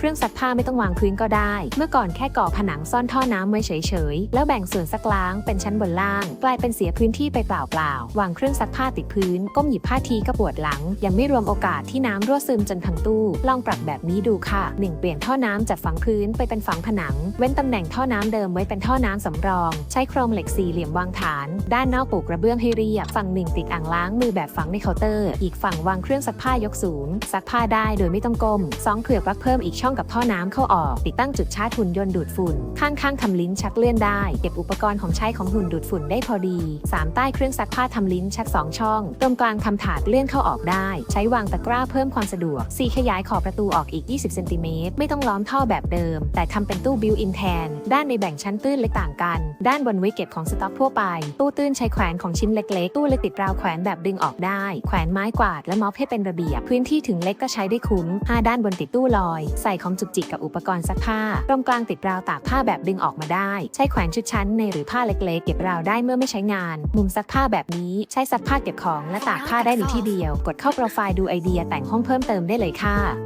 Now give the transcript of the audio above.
เครื่องซักผ้าไม่ต้องวางพื้นก็ได้ เมื่อก่อนแค่ก่อผนังซ่อนท่อน้ำไว้เฉยๆ แล้วแบ่งส่วนซักล้างเป็นชั้นบนล่าง กลายเป็นเสียพื้นที่ไปเปล่าๆ วางเครื่องซักผ้าติดพื้น ก้มหยิบผ้าทีก็ปวดหลัง ยังไม่รวมโอกาสที่น้ำรั่วซึมจนพังตู้ ลองปรับแบบนี้ดูค่ะ 1. เปลี่ยนท่อน้ำจากฝังพื้นไปเป็นฝังผนัง เว้นตำแหน่งท่อน้ำเดิมไว้เป็นท่อน้ำสำรอง ใช้โครงเหล็กสี่เหลี่ยมวางฐาน ด้านนอกปูกระเบื้องให้เรียบ ฝั่งหนึ่งติดอ่างล้างมือแบบฝังในเคาน์เตอร์ อีกฝั่งวางเครื่องซักผ้ายกสูง ซักผ้าได้โดยไม่ต้องก้ม 2. เผื่อปลั๊กเพิ่มอีกช่องกับท่อน้ำเข้าออก ติดตั้งจุดชาร์จหุ่นยนต์ดูดฝุ่น ข้างๆทำลิ้นชักเลื่อนได้ เก็บอุปกรณ์ของใช้ของหุ่นดูดฝุ่นได้พอดี 3. ใต้เครื่องซักผ้าทำลิ้นชัก 2 ช่อง ตรงกลางทำถาดเลื่อนเข้าออกได้ ใช้วางตะกร้าเพิ่มความสะดวก 4. ขยายขอบประตูออกอีก 20เซนติเมตรไม่ต้องล้อมท่อแบบเดิม แต่ทำเป็นตู้บิวอินแทน ด้านในแบ่งชั้นตื้นเล็กต่างกัน ด้านบนไว้เก็บของสต็อกทั่วไป ตู้ตื้นใช้แขวนของชิ้นเล็กๆ ตู้เล็กติดราวแขวนแบบดึงออกได้ แขวนไม้กวาดและม็อบให้เป็นระเบียบ พื้นที่ถึงเล็กก็ใช้ได้คุ้ม 5 ด้านบนติดตู้ลอย ใส่ของจุกจิกกับอุปกรณ์ซักผ้า ตรงกลางติดราวตากผ้าแบบดึงออกมาได้ ใช้แขวนชุดชั้นในหรือผ้าเล็กๆ เก็บราวได้เมื่อไม่ใช้งาน มุมซักผ้าแบบนี้ใช้ซักผ้าเก็บของและตากผ้าได้ในที่เดียว กดเข้าโปรไฟล์ดูไอเดียแต่งห้องเพิ่มเติมได้เลยค่ะ